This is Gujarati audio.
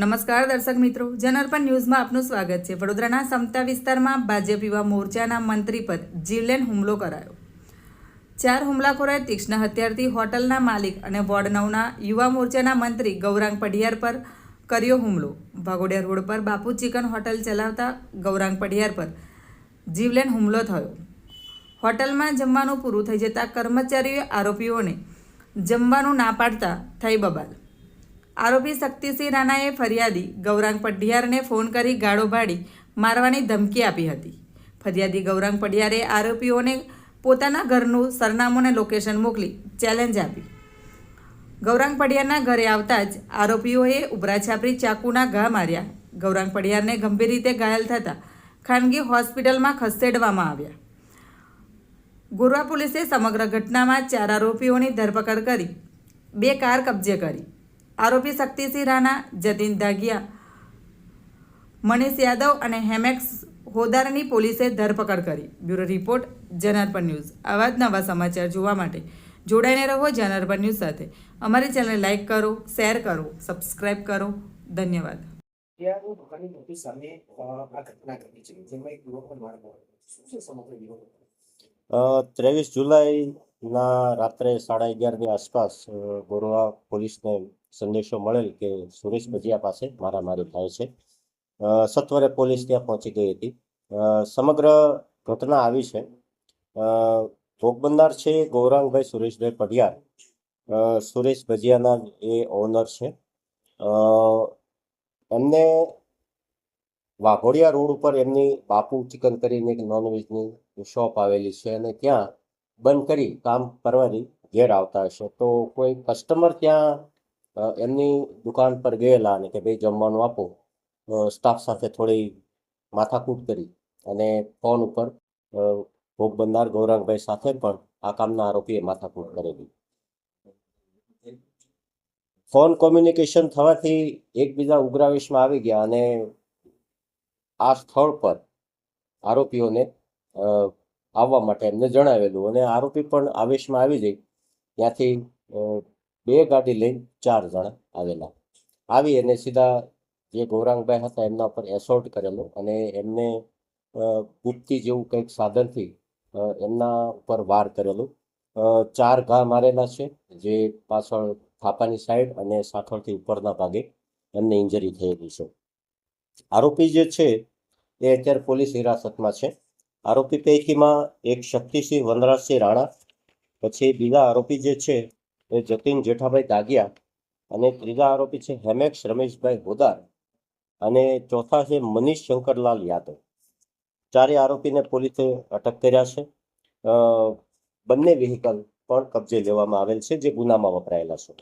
નમસ્કાર દર્શક મિત્રો જનઅર્પણ ન્યૂઝમાં આપનું સ્વાગત છે. વડોદરાના સમતા વિસ્તારમાં ભાજપ યુવા મોરચાના મંત્રી પર જીવલેન હુમલો કરાયો. ચાર હુમલાખોરોએ તીક્ષ્ણ હથિયારથી હોટલના માલિક અને વોર્ડ નવના યુવા મોરચાના મંત્રી ગૌરાંગ પઢિયાર પર કર્યો હુમલો. ભાગોડિયા રોડ પર બાપુ ચિકન હોટલ ચલાવતા ગૌરાંગ પઢિયાર પર જીવલેન હુમલો થયો. હોટલમાં જમવાનું પૂરું થઈ જતાં કર્મચારીઓએ આરોપીઓને જમવાનું ના પાડતા થઈ બબાલ. આરોપી શક્તિસિંહ રાણાએ ફરિયાદી ગૌરાંગ પઢિયારને ફોન કરી ગાળો ભાડી મારવાની ધમકી આપી હતી. ફરિયાદી ગૌરાંગ પઢિયારે આરોપીઓને પોતાના ઘરનું સરનામું અને લોકેશન મોકલી ચેલેન્જ આપી. ગૌરાંગ પઢિયારના ઘરે આવતા જ આરોપીઓએ ઉભરા છાપરી ચાકુના ઘા માર્યા. ગૌરાંગ પઢિયારને ગંભીર રીતે ઘાયલ થતાં ખાનગી હોસ્પિટલમાં ખસેડવામાં આવ્યા. ગોરવા પોલીસે સમગ્ર ઘટનામાં ચાર આરોપીઓની ધરપકડ કરી, બે કાર કબજે કરી. આરોપી શક્તિસિંહ રાણા જતીન દાગિયા મનીષ યાદવ અને હેમેક્સ હોદારની પોલીસે ધરપકડ કરી. Bureau report Janarpan news. આવા જ નવા સમાચાર જોવા માટે જોડાઈને રહો જનાર્પણ ન્યૂઝ સાથે. અમારી ચેનલ લાઇક કરો શેર કરો સબસ્ક્રાઇબ કરો. ધન્યવાદ. ત્રેવીસ ઘણી જુલાઈના રાત્રે સાડા અગિયારની આસપાસ ગોરવા પોલીસને સંદેશો મળેલ કે સુરેશ ભજીયા પાસે મારામારી થાય છે. સત્વરે પોલીસ ત્યાં પહોંચી ગઈ હતી. સમગ્ર ઘટના આવી છે. ભોગ બનનાર છે ગૌરાંગભાઈ સુરેશભાઈ પઢિયાર. સુરેશ ભજીયાના એ ઓનર છે. એમને વાઘોડિયા રોડ ઉપર એમની બાપુ ચિકન કરીને એક નોનવેજની શોપ આવેલી છે અને ત્યાં બંધ કરી, કામ કરવાની ઘેર આવતા હશે. તો કોઈ કસ્ટમર ત્યાં એમની દુકાન પર ગયેલા અને કે ભાઈ જમવાનું આપો સ્ટાફ સાથે થોડી માથાકૂટ કરી અને ફોન ઉપર ભોગ બનનાર ગૌરાંગભાઈ સાથે પણ આ કામના આરોપીએ માથાકૂટ કરેલી. ફોન કોમ્યુનિકેશન થવાથી એકબીજા ઉગ્રાવેશમાં આવી ગયા અને આ સ્થળ પર આરોપીઓને આવવા માટે એમને જણાવેલું અને આરોપી પણ આવેશમાં આવી જઈ ત્યાંથી બે ગાડી લઈને ચાર જણા આવેલા. આવી અને સીધા જે ગૌરાંગભાઈ હતા એમના ઉપર એસોલ્ટ કરેલો અને એમને ગુપ્તી જેવું કંઈક સાધનથી એમના ઉપર વાર કરેલું. ચાર ઘા મારેલા છે, જે પાછળ થાપાની સાઈડ અને સાથળથી ઉપરના ભાગે એમને ઇન્જરી થયેલી છે. આરોપી જે છે, એ અત્યારે પોલીસ હિરાસતમાં છે. આરોપી પૈકીમાં એક શક્તિસિંહ વનરાજસિંહ રાણા, પછી બીજા આરોપી જે છે એ જતીન જેઠાભાઈ દાગિયા અને ત્રીજા આરોપી છે હેમેક્ષ રમેશભાઈ હોદાર અને ચોથા છે મનીષ શંકરલાલ યાદવ. ચારે આરોપીને પોલીસે અટક કર્યા છે. બંને વ્હીકલ પણ કબજે લેવામાં આવેલ છે જે ગુનામાં વપરાયેલા છે.